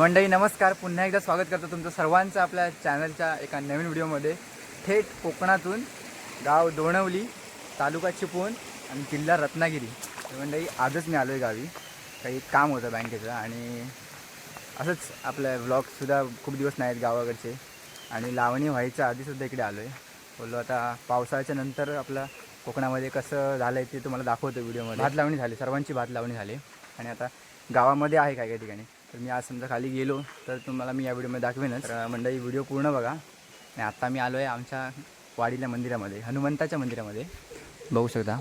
मंडळी नमस्कार. पुन्हा एकदा स्वागत करतो तुमचं सर्वांचं आपल्या चॅनलच्या एका नवीन व्हिडिओमध्ये. थेट कोकणातून गाव दोणवली तालुका चिपळूण आणि जिल्हा रत्नागिरी. तर मंडळी आजच मी आलो आहे गावी. काही काम होतं बँकेचं आणि असंच आपलं व्लॉगसुद्धा खूप दिवस नाहीत गावाकडचे. आणि लावणी व्हायच्या आधीसुद्धा इकडे आलो आहे बोललो आता पावसाळ्याच्या नंतर आपलं कोकणामध्ये कसं झालं आहे ते तुम्हाला दाखवतो व्हिडिओमध्ये. भात लावणी झाली सर्वांची भात लावणी झाली. आणि आता गावामध्ये आहे काही काही ठिकाणी? तर मी आज समजा खाली गेलो तर तुम्हाला मी या व्हिडिओमध्ये दाखवेनच. तर मंडळी व्हिडिओ पूर्ण बघा. आणि आत्ता मी आलो आहे आमच्या वाडीला मंदिरामध्ये हनुमंताच्या मंदिरामध्ये. बघू शकता.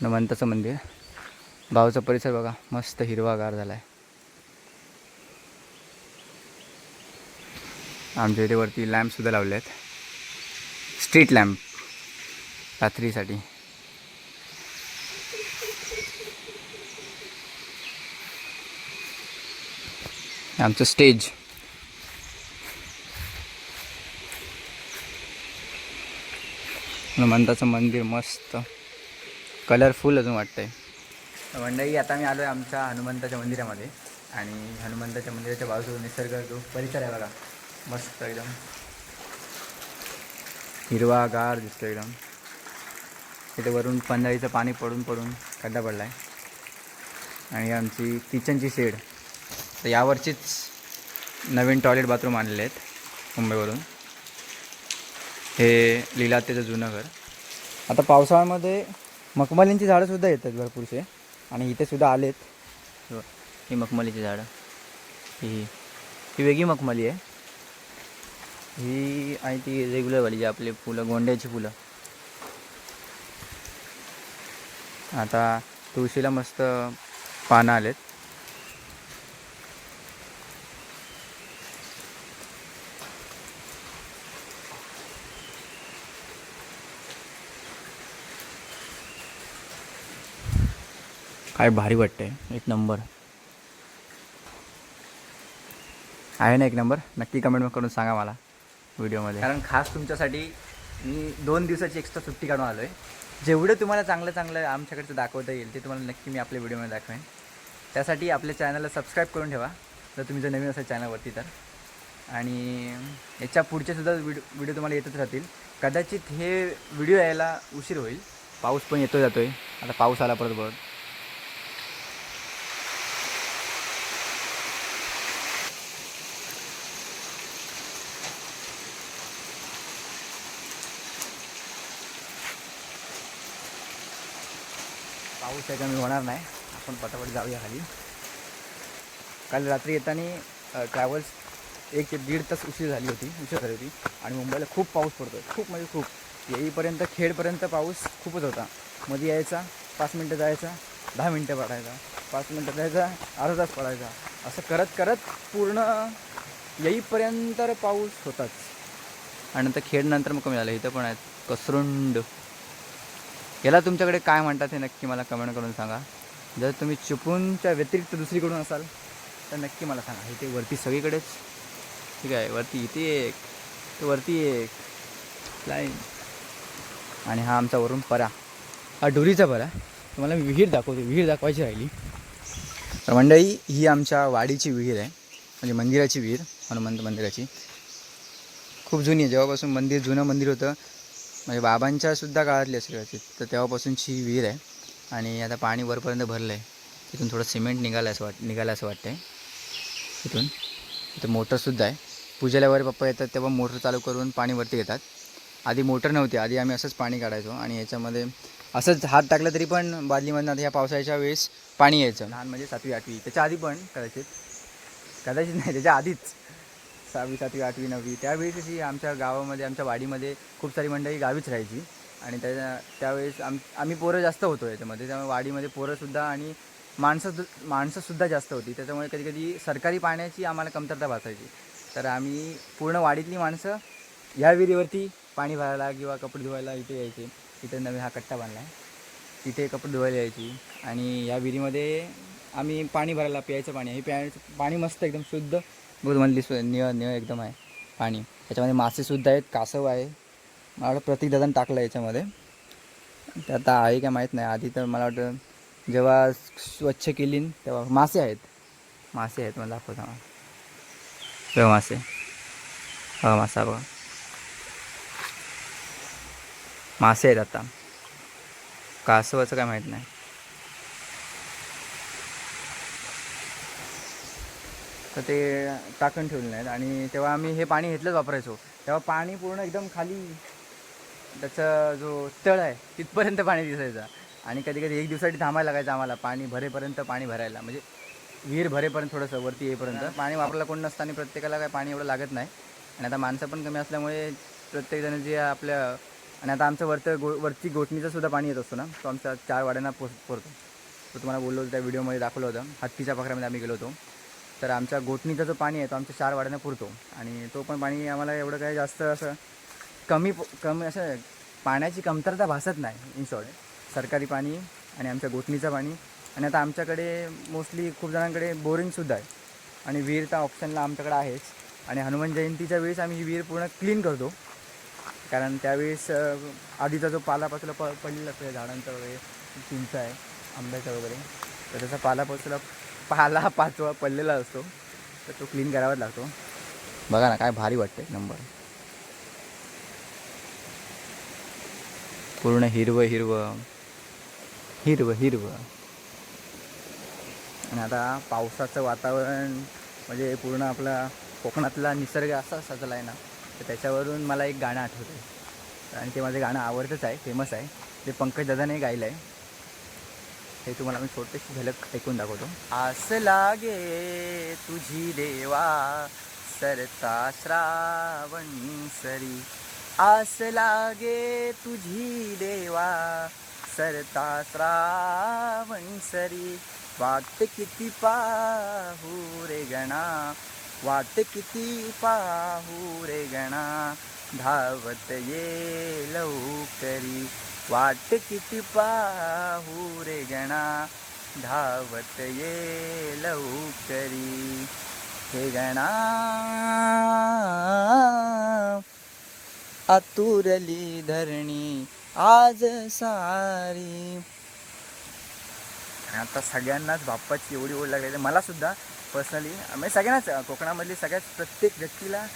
हनुमंताचं मंदिर. भावचा परिसर बघा. मस्त हिरवागार झाला आहे आमच्या इथे वरती लॅम्पसुद्धा लावले आहेत. स्ट्रीट लॅम्प रात्रीसाठी. आमचं स्टेज. हनुमंताचं मंदिर मस्त. कलरफुल अजून वाटतंय. मंडळी आता मी आलो आहे आमच्या हनुमंताच्या मंदिरामध्ये. आणि हनुमंताच्या मंदिराच्या बाजूला निसर्ग जो परिसर आहे बघा. मस्त एकदम. हिरवागार दिसतो एकदम. तिथे वरून पंधराईचं पाणी पडून पडून खड्डा पडला आहे आणि आमची किचनची शेड तर यावरचीच नवीन टॉयलेट बाथरूम आणलेले आहेत मुंबईवरून. हे लीलातेचं जुनं घर. आता पावसाळ्यामध्ये मखमलींची झाडंसुद्धा येतात भरपूरसे आणि इथे सुद्धा आलेत. हो, ही मखमलीची झाडं. ही ही वेगळी मखमली आहे. ही आहे ती रेग्युलरवाली जी आपली फुलं गोंड्याची फुलं. आता तुळशीला मस्त पानं आलेत. काय भारी वाटतंय एक नंबर. आहे ना एक नंबर? नक्की कमेंट करून सांगा मला व्हिडिओमध्ये. कारण खास तुमच्यासाठी मी दोन दिवसाची एक्स्ट्रा सुट्टी काढून आलो आहे जेवढं तुम्हाला चांगलं चांगलं आमच्याकडचं दाखवता येईल ते तुम्हाला नक्की मी आपल्या व्हिडिओमध्ये दाखवेन. त्यासाठी आपल्या चॅनलला सबस्क्राईब करून ठेवा. जर तुम्ही जर नवीन असाल चॅनलवरती तर. आणि याच्या पुढच्यासुद्धा व्हिडिओ व्हिडिओ तुम्हाला येतच राहतील. कदाचित हे व्हिडिओ यायला उशीर होईल. पाऊस पण येतो जातो आहे आता पाऊस आला परत परत पाऊस आहे कमी होणार नाही. आपण पटापट जाऊया खाली. काल रात्री येताना ट्रॅव्हल्स एक ते दीड तास उशीर झाली होती उशीर झाली होती. आणि मुंबईला खूप पाऊस पडतो खूप म्हणजे खूप. येईपर्यंत खेडपर्यंत पाऊस खूपच होता. मध्ये यायचा पाच मिनटं जायचा दहा मिनटं पडायचा. पाच मिनटं जायचा अर्धा तास पडायचा. असं करत करत पूर्ण येईपर्यंत पाऊस होताच. आणि नंतर खेडनंतर मग कमी झालं. इथं पण आहेत कसरुंड. याला तुमच्याकडे काय म्हणतात हे नक्की मला कमेंट करून सांगा. जर तुम्ही चिपळूणच्या व्यतिरिक्त दुसरीकडून असाल तर नक्की मला सांगा. इथे वरती सगळीकडेच. ठीक आहे वरती इथे एक वरती एक. लाईन आणि हा आमचा वरून परा. हा डोरीचा परा. तुम्हाला मी विहीर दाखवतो. विहीर दाखवायची राहिली. तर मंडळी ही आमच्या वाडीची विहीर आहे. म्हणजे मंदिराची विहीर हनुमंत मंदिराची. खूप जुनी आहे. जेव्हापासून मंदिर जुनं मंदिर होतं म्हणजे बाबांच्या सुद्धा काळातली असेल कदाचित. तर तेव्हापासूनची ही विहीर आहे. आणि आता पाणी वरपर्यंत भरलं आहे तिथून थोडं सिमेंट निघालं असं वाट निघालं असं वाटतं आहे तिथून इथं मोटरसुद्धा आहे. पूजेला वगैरे पप्पा येतात तेव्हा मोटर चालू करून पाणी वरती घेतात. आधी मोटर नव्हती. आधी आम्ही असंच पाणी काढायचो. आणि याच्यामध्ये असंच हात टाकलं तरी पण बादलीमधनं आता ह्या पावसाळ्याच्या वेळेस पाणी यायचं. लहान म्हणजे सातवी आठवी त्याच्या आधी पण कदाचित. कदाचित नाही त्याच्या आधीच. सहावी सातवी आठवी नववी. त्यावेळी अशी आमच्या गावामध्ये आमच्या वाडीमध्ये खूप सारी मंडळी गावीच राहायची. आणि त्या त्यावेळेस आम आम्ही पोरं जास्त होतो याच्यामध्ये. त्यामुळे वाडीमध्ये पोरंसुद्धा आणि माणसं माणसंसुद्धा जास्त होती. त्याच्यामुळे कधी कधी सरकारी पाण्याची आम्हाला कमतरता भासायची. तर आम्ही पूर्ण वाडीतली माणसं ह्या विहिरीवरती पाणी भरायला किंवा कपडे धुवायला इथे यायचे. इथे नवीन हा कट्टा बांधला आहे. तिथे कपडे धुवायला यायची. आणि या विहिरीमध्ये आम्ही पाणी भरायला प्यायचं पाणी हे प्यायचं पाणी मस्त एकदम शुद्ध बघ तुम्हाला दिसतो निळ निळ एकदम आहे. पाणी. त्याच्यामध्ये मासेसुद्धा आहेत कासव आहे. मला वाटतं प्रत्येक दादान टाकलं याच्यामध्ये. ते आता आहे काय माहीत नाही. आधी तर मला वाटतं जेव्हा स्वच्छ केली तेव्हा मासे आहेत. मासे आहेत मला दाखवता तेव्हा मासे. हा मासा बघा. मासे आहेत आता. कासवाचं काय माहीत नाही. तर ते टाकून ठेवले नाहीत आणि तेव्हा आम्ही हे पाणी घेतलंच वापरायचो. तेव्हा पाणी पूर्ण एकदम खाली त्याचा जो तळ आहे तिथपर्यंत पाणी दिसायचं. आणि कधी कधी एक दिवसासाठी थांबायला लागायचं आम्हाला पाणी भरेपर्यंत पाणी भरायला. म्हणजे विहीर भरेपर्यंत थोडंसं वरती येईपर्यंत. पाणी वापरायला कोण नसतं आणि प्रत्येकाला काय पाणी एवढं लागत नाही. आणि आता माणसं पण कमी असल्यामुळे प्रत्येकजण जे आपल्या आणि आता आमचं वरतं गो वरती गोठणीचं सुद्धा पाणी येत असतो ना? तो आमच्या चार वाड्यांना पो पुरतो. तो तुम्हाला बोललो होतो त्या व्हिडिओमध्ये दाखवलं होतं. हत्तीच्या पाखरामध्ये आम्ही गेलो होतो. तर आमच्या गोठणीचं जो पाणी आहे तो आमच्या चार वाड्यांना पुरतो. आणि तो पण पाणी आम्हाला एवढं काही जास्त असं कमी प- कमी असं पाण्याची कमतरता भासत नाही इन शॉर्ट सरकारी पाणी आणि आमच्या गोठणीचं पाणी. आणि आता आमच्याकडे मोस्टली खूप जणांकडे बोरिंगसुद्धा आहे. आणि विहीर तर ऑप्शनला आमच्याकडे आहेच. आणि हनुमान जयंतीच्या वेळेस आम्ही ही विहीर पूर्ण क्लीन करतो. कारण त्यावेळेस आधीचा जो पालापाचोला प पडलेला असतो झाडांचा वगैरे चिंच आहे आंब्याचा वगैरे तर त्याचा पालापाचोला पाला पाचवा पडलेला असतो तर तो क्लीन करावाच लागतो. बघा ना काय भारी वाटतं एक नंबर पूर्ण हिरवं हिरवं. हिरवं हिरवं. आणि आता पावसाचं वातावरण म्हणजे पूर्ण आपला कोकणातला निसर्ग असा सजला आहे ना तर त्याच्यावरून मला एक गाणं आठवतं आणि ते माझं गाणं आवडतंच आहे फेमस आहे. ते पंकज दादाने गायलं आहे हे तुम्हाला मी छोटेशी झलक ऐकून दाखवतो. आस लागे तुझी देवा सरता श्रावण सरी. आस लागे तुझी देवा सरता श्रावण सरी. वाट किती पाहू रे गणा वाट किती पाहू रे गणा. धावत ये लवकरी. वाट किती पाहू रे गणा धावत ये लवकरी. हे गणा आतुरली धरणी आज सारी. आता सगळ्यांनाच बाप्पाची एवढी ओढ लागली मला सुद्धा पर्सनली म्हणजे सगळ्यांनाच कोकणामधली सगळ्याच प्रत्येक व्यक्तीला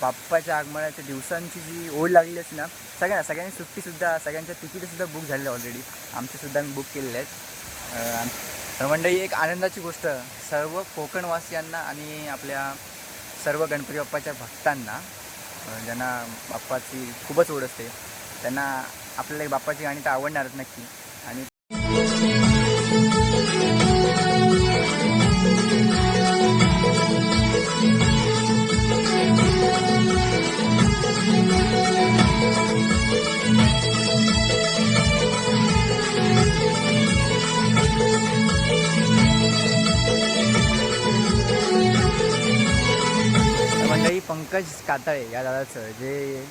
बाप्पाच्या आगमनाच्या दिवसांची जी ओढ लागली असते ना सगळ्यांना सगळ्यांनी सुट्टीसुद्धा सगळ्यांच्या तिकीटसुद्धा बुक झालेलं ऑलरेडी आमचेसुद्धा मी बुक केलेले आहेत. तर मंडळी एक आनंदाची गोष्ट सर्व कोकणवासियांना आणि आपल्या सर्व गणपती बाप्पाच्या भक्तांना ज्यांना बाप्पाची खूपच ओढ असते त्यांना आपल्याला एक बाप्पाची गाणी तर आवडणारच नक्की. पंकज कातळे या दादाचं जे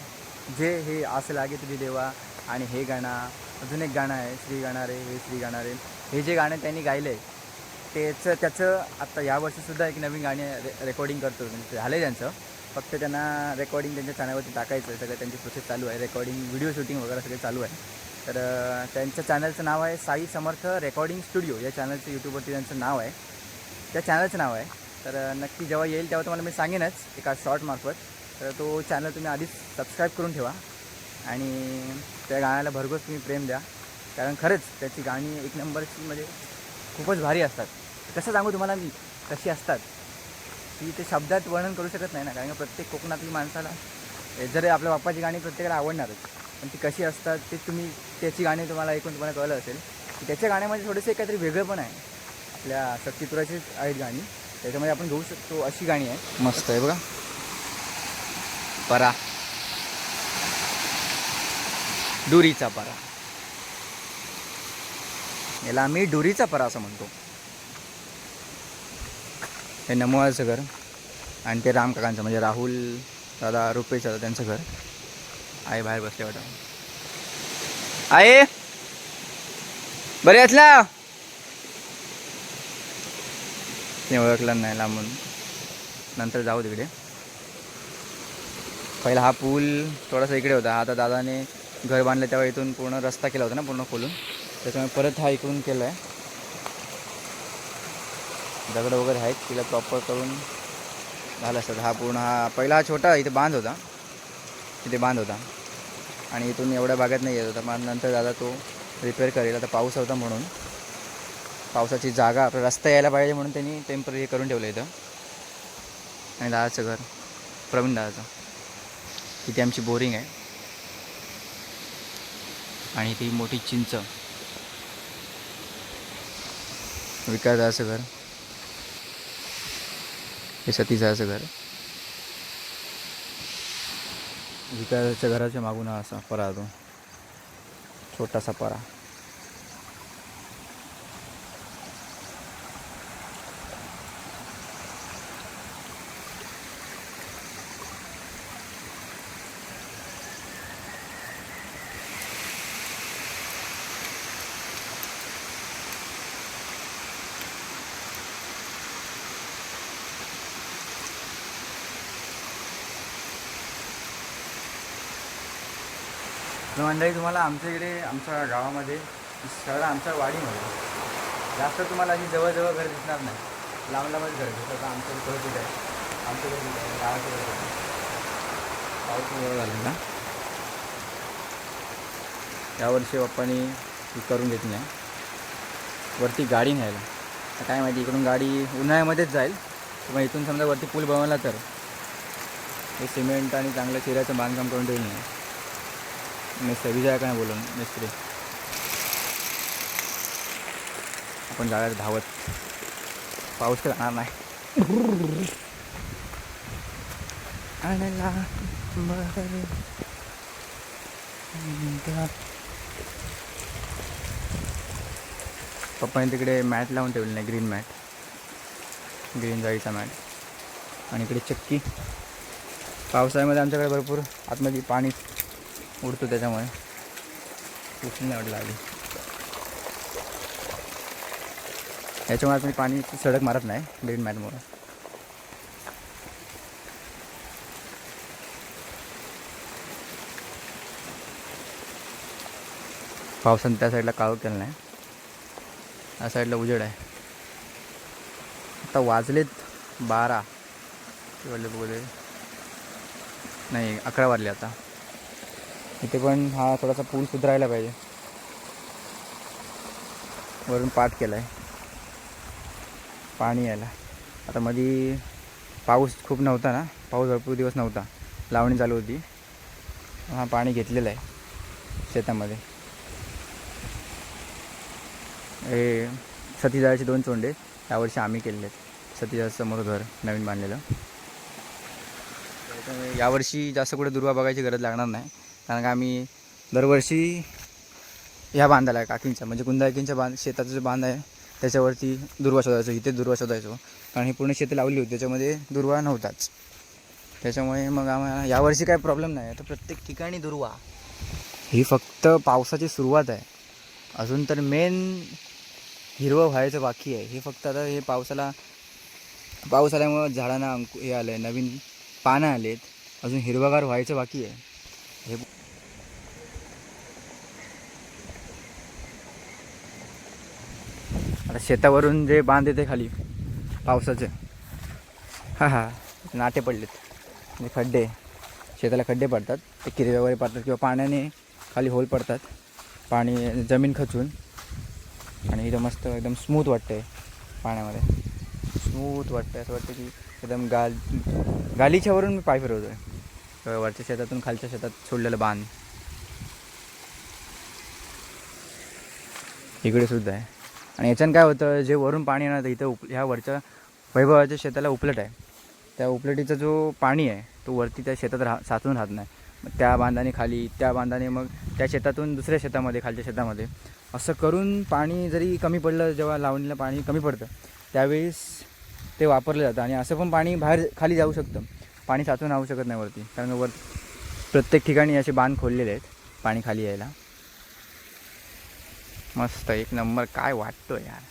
जे हे असं लागे तुझी देवा आणि हे गाणं अजून एक गाणं आहे श्री गाणारे हे श्री गाणारे हे जे गाणं त्यांनी गायलं आहे त्याचं त्याचं आत्ता यावर्षीसुद्धा एक नवीन गाणे रे रेकॉर्डिंग करतो. म्हणजे झालं त्यांचं. फक्त त्यांना रेकॉर्डिंग त्यांच्या चॅनलवरती टाकायचं आहे. सगळं त्यांची प्रोसेस चालू आहे. रेकॉर्डिंग व्हिडिओ शूटिंग वगैरे सगळे चालू आहे. तर त्यांच्या चॅनलचं नाव आहे साई समर्थ रेकॉर्डिंग स्टुडिओ या चॅनलचं यूट्यूबवरती त्यांचं नाव आहे. त्या चॅनलचं नाव आहे. तर नक्की जेव्हा येईल तेव्हा तुम्हाला मी सांगेनच एका शॉर्टमार्फत तर तो चॅनल तुम्ही आधीच सबस्क्राईब करून ठेवा आणि त्या गाण्याला भरघोस तुम्ही प्रेम द्या. कारण खरंच त्याची गाणी एक नंबरची म्हणजे खूपच भारी असतात. कसं सांगू तुम्हाला मी? कशी असतात? ती ते शब्दात वर्णन करू शकत नाही ना. कारण प्रत्येक कोकणातली माणसाला जर आपल्या बाप्पाची गाणी प्रत्येकाला आवडणारच. पण ती कशी असतात ते तुम्ही त्याची गाणी तुम्हाला ऐकून तुम्हाला कळलं असेल. की त्याच्या गाण्यामध्ये थोडंसं काहीतरी वेगळं पण आहे. आपल्या शक्तिपुराचीच आहेत गाणी. त्याच्यामध्ये आपण घेऊ शकतो अशी गाणी आहे मस्त आहे बघा. परा. डुरीचा परा. याला आम्ही डुरीचा परा असं म्हणतो. हे नमोळाचं घर आणि ते राम काकांचं म्हणजे राहुल दादा रुपेश दादा त्यांचं घर. आहे बाहेर बसले वाटतं. आहे बरे असला ते ओळखलं नाही लांबून. नंतर जाऊ तिकडे. पहिला हा पूल थोडासा इकडे होता. आता दादाने घर बांधलं तेव्हा इथून पूर्ण रस्ता केला होता ना पूर्ण खोलून. त्याच्यामुळे परत हा इकडून केला आहे दगड वगैरे आहेत तिला प्रॉपर करून झालं असतात हा पूर्ण हा पहिला हा छोटा इथे बांध होता. तिथे बांध होता. आणि इथून एवढ्या भागात नाही येत होता. मग नंतर दादा तो रिपेअर करेल. आता पाऊस होता म्हणून. पावसाची जागा आपला रस्ता यायला पाहिजे म्हणून त्यांनी टेंपररी करून ठेवलं इथं. आणि दादाचं घर प्रवीण दादाचं. इथे आमची बोरिंग आहे. आणि ती मोठी चिंच. विकास दादाचं घर. हे सतीश दादाचं घर. विकासाच्या घराच्या मागून असा परा तो छोटासा परा मंडळी तुम्हाला आमच्या इकडे आमच्या गावामध्ये शहर आमच्या वाडीमध्ये जास्त तुम्हाला अशी जवळजवळ घर दिसणार नाही. लांब लांबच घर दिसतं. आता आमचं घर कुठे आहे. आमचं घर कुठे आहे. गावाचं घर कुठे पाऊस वगैरे झालं ना. यावर्षी पप्पानी ती करून घेतली नाही. वरती गाडी न्यायला. काय माहिती इकडून गाडी उन्हाळ्यामध्येच जाईल. किंवा इथून समजा वरती पूल बनवला तर. हे सिमेंट आणि चांगलं चिऱ्याचं बांधकाम करून ठेवलं नाही. मिस्त्री विजया काय बोलून मिस्त्री? आपण जाणार धावत. पाऊस तर राहणार नाही. आणला बहर पप्पाने तिकडे मॅट लावून ठेवली नाही ग्रीन मॅट. ग्रीन जाळीचा मॅट. आणि इकडे चक्की. पावसाळ्यामध्ये आमच्याकडे भरपूर आतमध्ये पाणी उडतो त्याच्यामुळे. खूप नाही वाटलं आधी याच्यामुळे मी पाणी सडक मारत नाही ग्रीन मॅटमुळे पावसाने त्या साईडला काळू केलं नाही. या साईडला उजेड आहे. आता वाजलेत बारा. वाजले नाही अकरा वाजले आता. इथे पण हा थोडासा पूल सुधारायला पाहिजे. वरून पाठ केला आहे पाणी यायला. आता मधी पाऊस खूप नव्हता ना. पाऊस भरपूर दिवस नव्हता. लावणी चालू होती. हा पाणी घेतलेलं आहे शेतामध्ये. हे सतीदाराचे दोन चोंडे यावर्षी आम्ही केलेले आहेत. सतीदासमोर घर नवीन बांधलेलं. यावर्षी जास्त कुठे दुर्वा बघायची गरज लागणार नाही. कारण का आम्ही दरवर्षी ह्या बांधाला आहे काकींच्या. म्हणजे कुंदाकींच्या बांध शेताचं जे बांध आहे त्याच्यावरती दुर्वा शोधायचो इथे दुर्वा शोधायचो. कारण ही पूर्ण शेतं लावली होती त्याच्यामध्ये दुर्वा नव्हताच. त्याच्यामुळे मग आम्हाला यावर्षी काय प्रॉब्लेम नाही. तर प्रत्येक ठिकाणी दुर्वा. ही फक्त पावसाची सुरुवात आहे. अजून तर मेन हिरवं व्हायचं बाकी आहे. हे फक्त आता हे पावसाला पाऊस आल्यामुळं झाडांना अंकु हे आलं आहे नवीन पानं आलेत. अजून हिरवगार व्हायचं बाकी आहे. हे आता शेतावरून जे बांध येते खाली पावसाचे हां हां नाटे पडलेत. म्हणजे खड्डे शेताला खड्डे पडतात. ते किरे वगैरे पडतात किंवा पाण्याने खाली होल पडतात. पाणी जमीन खचून. आणि इथं मस्त एकदम स्मूथ वाटतंय पाण्यामध्ये. स्मूथ वाटतं असं वाटतं की एकदम गाल गालीच्यावरून मी पाय फिरवतो आहे वरच्या शेतातून खालच्या शेतात सोडलेलं बांध. इकडे सुद्धा आहे. आणि याच्यानं काय होतं जे वरून पाणी येणार इथं उप ह्या वरच्या वैभवाच्या शेताला उपलट आहे. त्या उपलटीचा जो पाणी आहे तो वरती त्या शेतात राह साचून राहत नाही. मग त्या बांधाने खाली त्या बांधाने मग त्या शेतातून दुसऱ्या शेतामध्ये खालच्या शेतामध्ये. असं करून पाणी जरी कमी पडलं जेव्हा लावणीला पाणी कमी पडतं त्यावेळेस ते वापरलं जातं. आणि असं पण पाणी बाहेर खाली जाऊ शकतं. पाणी साचून राहू शकत नाही वरती. कारण वर प्रत्येक ठिकाणी असे बांध खोललेले आहेत पाणी खाली यायला. मस्त एक नंबर काय वाटतो यार.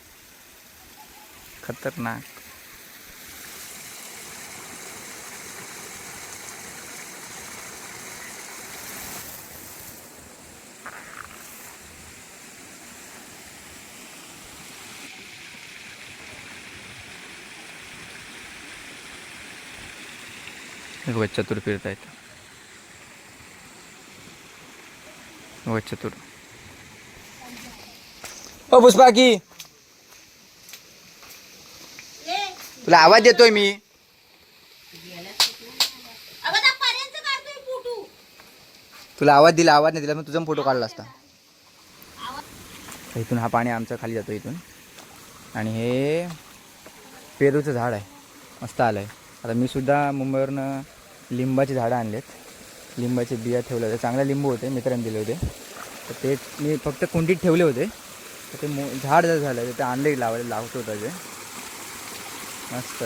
खतरनाक. चतुर फिरतायत. बघा चतुर. ओ पुष्पा की? तुला आवाज देतोय मी. तुला आवाज दिला आवाज नाही दिला मग तुझा फोटो काढला असता. इथून हा पाणी आमचं खाली जातो इथून. आणि हे पेरूचं झाड आहे. मस्त आलं आहे आता मी सुद्धा मुंबईवरनं लिंबाची झाडं आणलेत. लिंबाचे बिया ठेवले होते. चांगले लिंबू होते मित्रांनी दिले होते. तर ते मी फक्त कुंडीत ठेवले होते. ते मो झाड जर झालं तर ते आणले लावायला लावतो त्याचे मस्त.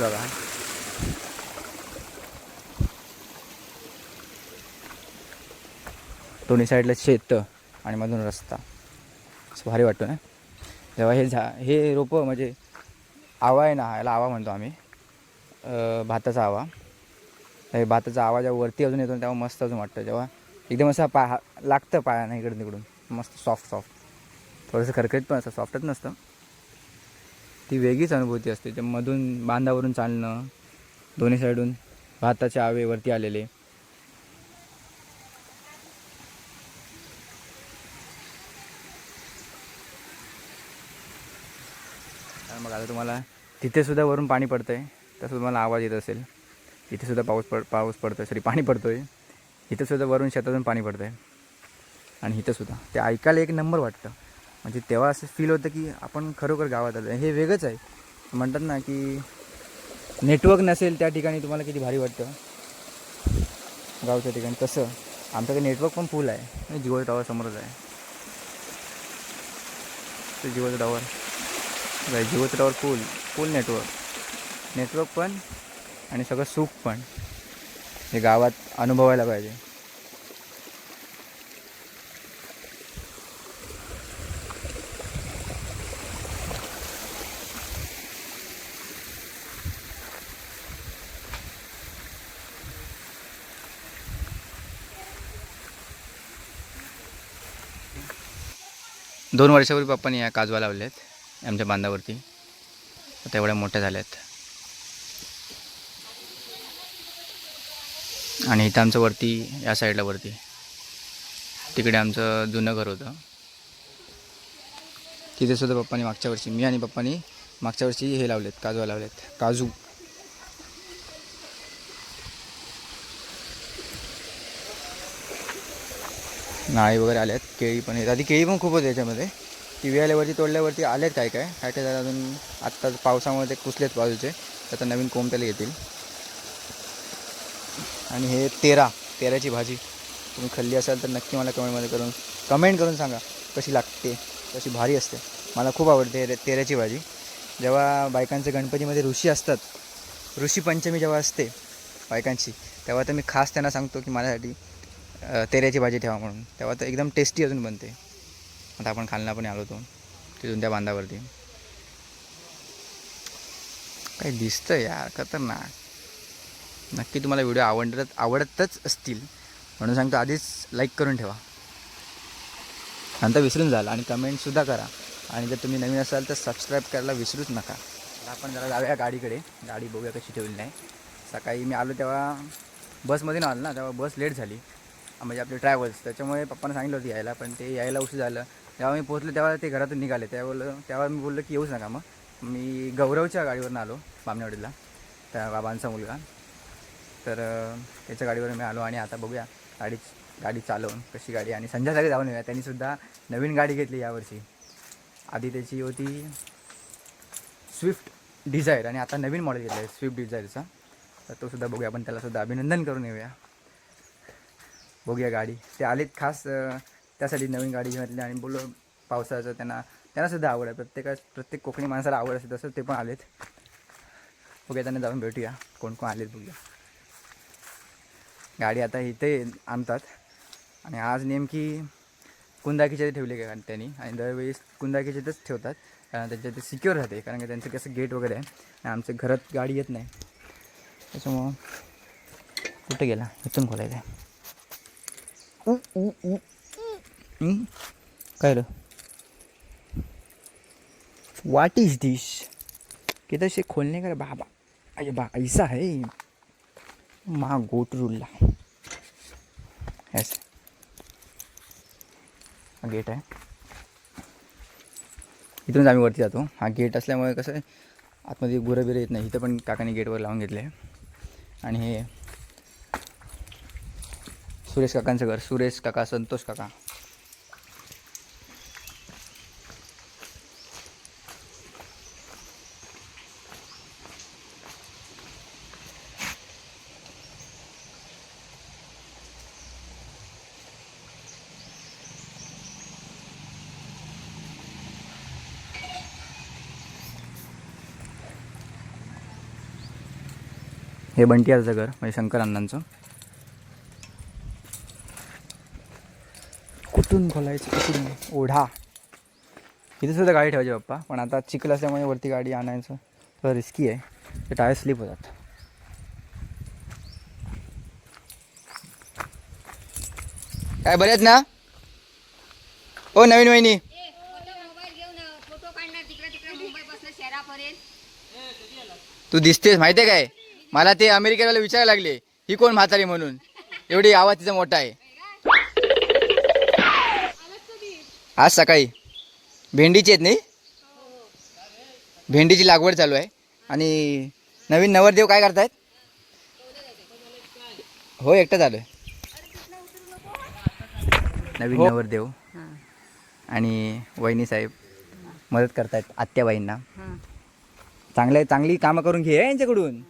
बघा. दोन्ही साईडला शेत आणि मधून रस्ता. असं भारी वाटतो ना? जेव्हा हे झा हे रोपं म्हणजे आवा आहे ना याला आवा म्हणतो आम्ही. भाताचा आवा. हे भाताचा आवा जेव्हा वरती अजून येतो ना, तेव्हा मस्त अजून वाटतं. जेव्हा एकदम असं पा लागतं पायानं इकडून तिकडून. मस्त सॉफ्ट सॉफ्ट थोडंसं खरखरीत पण असतं सॉफ्टच नसतं. ती वेगळीच अनुभूती असते ते मधून बांधावरून चालणं दोन्ही साईडून भाताच्या आवेवरती आलेले. मग आता तुम्हाला तिथेसुद्धा वरून पाणी पडतं आहे तसं तुम्हाला आवाज येत असेल. तिथेसुद्धा पाऊस पड पाऊस पडतो आहे सॉरी पाणी पडतो आहे इथेसुद्धा वरून शेतातून पाणी पडतं आहे आणि इथंसुद्धा ते ऐकायला एक नंबर वाटतं. म्हणजे तेव्हा असं फील होतं की आपण खरोखर गावात आलो. हे वेगळंच आहे. म्हणतात ना की नेटवर्क नसेल त्या ठिकाणी तुम्हाला किती भारी वाटतं. गावच्या ठिकाणी तसं. आमच्याकडे नेटवर्क पण फुल आहे. जिओ टावर समोरच आहे. ते जिओचं टावर जिओ जिओचं tower full full network network पण आणि सगळं सुख पण. हे गावात अनुभवायला पाहिजे. दोन वर्षापूर्वी पप्पांनी या काजवा लावल्यात आमच्या बांधावरती. आता एवढ्या मोठ्या आहेत आणि इथं आमचं वरती या साईडला वरती. तिकडे आमचं जुनं घर होतं. तिथेसुद्धा पप्पानी मागच्या वर्षी मी आणि पप्पानी मागच्या वर्षी हे लावलेत काजवा लावलेत. काजू. नाळी वगैरे आल्यात केळी पण आहेत. आधी केळी पण खूप होते याच्यामध्ये. ती आल्यावरती तोडल्यावरती आल्यात काय काय? काय काय जरा अजून? आत्ता पावसामुळे ते कुसलेत बाजूचे. आता नवीन कोंब त्याला येतील. आणि हे तेरा तेराची भाजी. तुम्ही खाल्ली असाल तर नक्की मला कमेंटमध्ये करून कमेंट करून सांगा कशी लागते कशी भारी असते. मला खूप आवडते तेऱ्याची भाजी. जेव्हा बायकांचे गणपतीमध्ये ऋषी असतात ऋषी पंचमी जेव्हा असते बायकांची तेव्हा तर मी खास त्यांना सांगतो की माझ्यासाठी तेऱ्याची भाजी ठेवा म्हणून. तेव्हा तर एकदम टेस्टी अजून बनते. आता आपण खालना पण आलो होतो. तिथून त्या बांधावरती. काही दिसतं यार खतरनाक. नक्की तुम्हाला व्हिडिओ आवडत आवडतच असतील. म्हणून सांगतो आधीच लाईक करून ठेवा. नंतर विसरून जाल आणि कमेंटसुद्धा करा. आणि जर तुम्ही नवीन असाल तर सबस्क्राईब करायला विसरूच नका. आपण जरा जाऊया गाडीकडे. गाडी बघूया कशी ठेवली नाही सकाळी मी आलो तेव्हा बसमध्ये ना आलो ना तेव्हा बस लेट झाली. म्हणजे आपले ट्रॅव्हल्स त्याच्यामुळे पप्पांना सांगितलं होतं यायला पण ते यायला उशीर झालं. जेव्हा मी पोहोचलो तेव्हा ते घरातून निघाले. त्यावेळेला तेव्हा मी बोललो की येऊच नका मग. मी गौरवच्या गाडीवरून आलो बामणेवाडीला. त्या बाबांचा मुलगा. तर त्याच्या गाडीवर मी आलो आणि आता बघूया गाडी गाडी चालवून कशी गाडी आणि संध्याकाळी जाऊन येऊया. त्यांनीसुद्धा नवीन गाडी घेतली यावर्षी. आधी त्याची होती स्विफ्ट डिझायर आणि आता नवीन मॉडेल घेतलं आहे स्विफ्ट डिझायरचा तर तो सुद्धा बघूया. आपण त्यालासुद्धा अभिनंदन करून येऊया. बघूया गाडी. ते आलेत खास त्यासाठी नवीन गाडी घेतली आणि बोललो पावसाचं त्यांना त्यांनासुद्धा आवड आहे. प्रत्येका प्रत्येक कोकणी माणसाला आवड असते तसं ते पण आलेत. बघूया त्यांना जाऊन भेटूया. कोण कोण आलेत बघूया. गाडी आता इथे आणतात. आणि आज नेमकी कुंदाकीच्या ठेवली का त्यांनी? आणि दरवेळेस कुंदाकीच्यातच ठेवतात. कारण त्याच्यात ते सिक्युअर राहते कारण की त्यांचं कसं गेट वगैरे आहे. आणि आमच्या घरात गाडी येत नाही. त्याच्यामुळं कुठे गेला? इथून खोलायचं आहे काय रे? व्हाट इज दिस किधर से खोलने का बाबा? अरे बा ऐसा है. मा गोट रुल्ला हा गेट आहे. इथूनच आम्ही वरती जातो. हा गेट असल्यामुळे कसं आहे आतमध्ये गुरं बिरं येत नाही. इथं पण काकाने गेटवर लावून घेतले आहे आणि हे सुरेश काकांचं घर. सुरेश काका संतोष काका. हे बंटियाचं घर म्हणजे शंकर अण्णांचं. कुठून खोलायचं कुठून ओढा. इथे सुद्धा गाडी ठेवायची पप्पा पण आता चिखल असल्यामुळे वरती गाडी आणायचं थोडं रिस्की आहे. ते टायर स्लिप होतात. काय बरे आहेत ना? हो नवीन वहिनी. ए, फोटो मोबाईल घेऊन अ, फोटो काढणार तिकडे तिकडे मुंबईपासून शहरापर्यंत. तू दिसतेस माहिती आहे काय? मला ते अमेरिकेला विचारायला लागले. ही कोण म्हातारी म्हणून? एवढी आवाज तिचा मोठा आहे. आज सकाळी. भेंडीची आहेत नाही भेंडीची लागवड चालू आहे. आणि नवीन नवरदेव काय करतायत? हो एकटं चालू आहे नवीन नवरदेव. आणि वहिनी साहेब मदत करतायत आत्याबाईंना चांगलं चांगली कामं करून घे हं यांच्याकडून.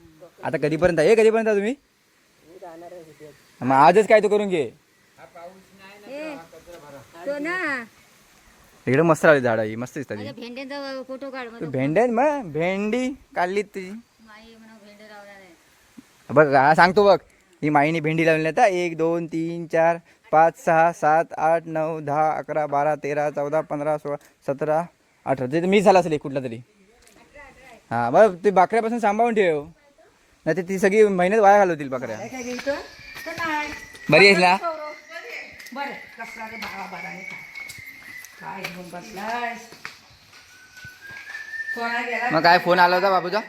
आता कधीपर्यंत आहे? कधीपर्यंत तुम्ही? मग आजच काय तो करून घे? इकडे मस्त राहिली झाडं ही मस्त दिसतात माझ्या भेंड्यांचा फोटो काढ तू भेंड्या मग? भेंडी काढली तुझी बघ सांगतो बघ. ही माईने भेंडी लावली आता. एक दोन तीन चार पाच सहा सात आठ नऊ दहा अकरा बारा तेरा चौदा पंधरा सोळा सतरा अठरा. ते मी झाला असेल एक कुठला तरी. हा बघ ते बाकऱ्यापासून सांभाळून ठेव. नाही ती सगळी मेहनत वाया घालवतील बकऱ्या. बरी आहेस ना बरं कसला रे बाबा बरा आहे का काय घेऊन बसलास गेला मग काय फोन आला होता बाबूचा?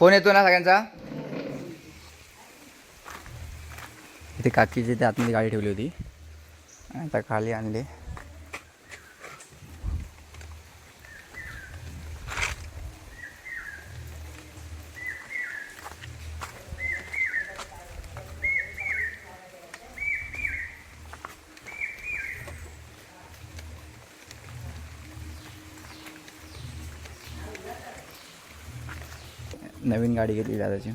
फोन येतो ना सगळ्यांचा? इथे काकीची ते आतमध्ये गाडी ठेवली होती. आता खाली आणले. नवीन गाडी घेतली दादाची.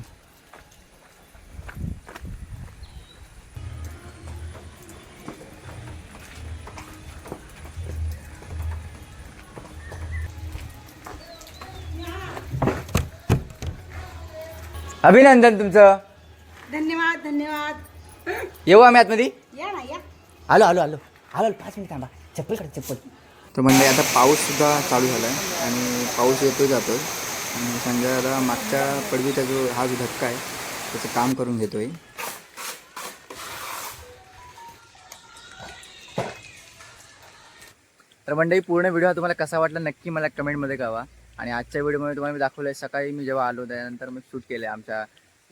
अभिनंदन तुमचं. धन्यवाद धन्यवाद. येऊ आम्ही आतमध्ये? या ना या. आलो आलो आलो. आलो आलो, पाच मिनिट थांबा. चप्पल काढ चप्पल. तर म्हणजे आता पाऊससुद्धा चालू झाला आहे आणि पाऊस येतो जातो आणि संजय दादा मागच्या पडवीचा जो हा जो धक्का आहे त्याचं काम करून घेतोय. तर मंडळी पूर्ण व्हिडिओ हा तुम्हाला कसा वाटला नक्की मला कमेंटमध्ये कळवा. आणि आजच्या व्हिडिओमध्ये तुम्हाला मी दाखवलं आहे सकाळी मी जेव्हा आलो त्यानंतर मी शूट केलं आहे आमच्या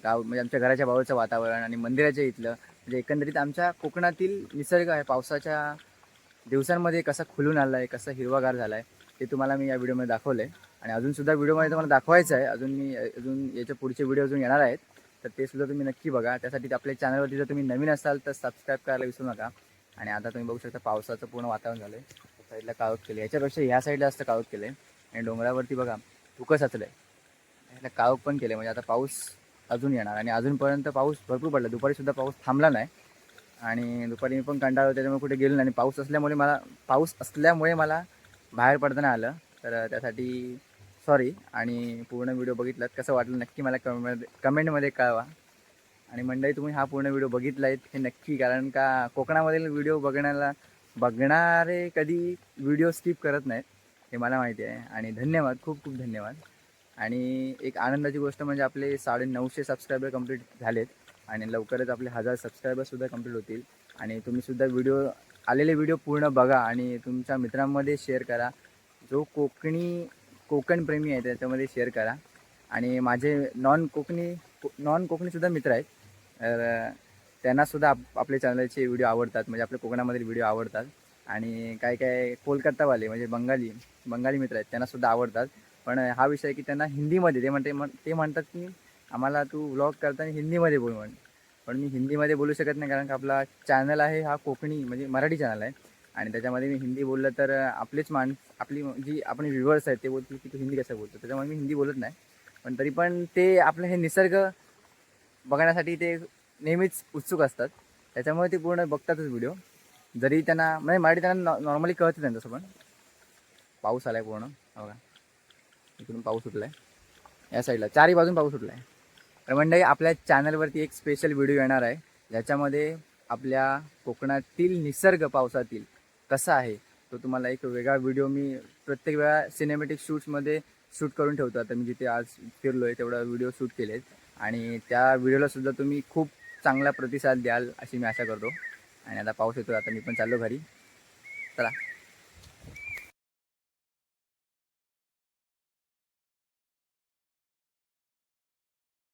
गाव म्हणजे आमच्या घराच्या बाजूचं वातावरण आणि मंदिराच्या इथलं. म्हणजे एकंदरीत आमच्या कोकणातील निसर्ग आहे पावसाच्या दिवसांमध्ये कसं खुलून आला आहे कसं हिरवागार झाला आहे ते तुम्हाला मी या व्हिडिओमध्ये दाखवलं आहे आणि अजूनसुद्धा व्हिडिओमध्ये तुम्हाला दाखवायचं आहे. अजून मी अजून याच्या पुढचे व्हिडिओ अजून येणार आहेत. तर ते सुद्धा तुम्ही नक्की बघा. त्यासाठी आपल्या चॅनलवरती जर तुम्ही नवीन असाल तर सबस्क्राईब करायला विसरू नका. आणि आता तुम्ही बघू शकता पावसाचं पूर्ण वातावरण झालं आहे साईडला काळोख केलं याच्यापेक्षा ह्या साईडला जास्त काळोख केलं आहे आणि डोंगरावरती बघा तुकं साचलं आहे ह्याला काळोख पण केलं म्हणजे आता पाऊस अजून येणार. आणि अजूनपर्यंत पाऊस भरपूर पडला. दुपारीसुद्धा पाऊस थांबला नाही. आणि दुपारी मी पण कंटाळलो त्याच्यामुळे कुठे गेलो नाही. आणि पाऊस असल्यामुळे मला पाऊस असल्यामुळे मला बाहेर पडताना आलं. तर त्यासाठी सॉरी आणि पूर्ण व्हिडिओ बघितलात कसं वाटलं नक्की मला कमेंट कमेंटमध्ये कळवा. आणि मंडळी तुम्ही हा पूर्ण व्हिडिओ बघितला आहेत हे नक्की कारण का कोकणामधील व्हिडिओ बघण्याला बघणारे कधी व्हिडिओ स्किप करत नाहीत हे मला माहिती आहे. आणि धन्यवाद खूप खूप धन्यवाद. आणि एक आनंदाची गोष्ट म्हणजे आपले साडे नऊशे सबस्क्रायबर कंप्लीट झालेत आणि लवकरच आपले हजार सबस्क्रायबरसुद्धा कंप्लीट होतील. आणि तुम्हीसुद्धा व्हिडिओ आलेले व्हिडिओ पूर्ण बघा आणि तुमच्या मित्रांमध्ये शेअर करा. जो कोकणी कोकणप्रेमी आहे त्याच्यामध्ये शेअर करा. आणि माझे नॉन कोकणी नॉन कोकणीसुद्धा मित्र आहेत. तर त्यांनासुद्धा आप आपले चॅनलचे व्हिडिओ आवडतात. म्हणजे आपल्या कोकणामधील व्हिडिओ आवडतात. आणि काय काय कोलकातावाले म्हणजे बंगाली बंगाली मित्र आहेत त्यांनासुद्धा आवडतात. पण हा विषय की त्यांना हिंदीमध्ये ते म्हणते म्हण- ते म्हणतात की आम्हाला तू व्लॉग करताना हिंदीमध्ये बोल म्हण. पण मी हिंदीमध्ये बोलू शकत नाही कारण का आपला चॅनल आहे हा कोकणी म्हणजे मराठी चॅनल आहे. आणि त्याच्यामध्ये मी हिंदी बोललं तर आपलीच माण आपली जी आपण व्ह्युअर्स आहेत ते बोलतील की तू हिंदी कसं बोलतो. त्याच्यामुळे मी हिंदी बोलत नाही. पण तरी पण ते आपलं हे निसर्ग बघण्यासाठी ते नेहमीच उत्सुक असतात. त्याच्यामुळे ते पूर्ण बघतातच व्हिडिओ जरी त्यांना म्हणजे मराठी त्यांना नॉर्मली कळतं त्यांचं पण. पाऊस आला आहे पूर्ण. हो बघा इकडून पाऊस सुटलाय या साईडला चारही बाजून पाऊस सुटलाय तर मंडळी आपल्या चॅनलवरती एक स्पेशल व्हिडिओ येणार आहे. ज्याच्यामध्ये आपल्या कोकणातील निसर्ग पावसातील कसा आहे तो तुम्हाला एक वेगळा व्हिडिओ मी प्रत्येक वेळा सिनेमॅटिक शूट्समध्ये शूट करून ठेवतो. आता मी जिथे आज फिरलो आहे तेवढा व्हिडिओ शूट केले आहेत आणि त्या व्हिडिओलासुद्धा तुम्ही खूप चांगला प्रतिसाद द्याल अशी मी आशा करतो. आणि आता पाऊस येतो आता मी पण चाललो घरी. चला.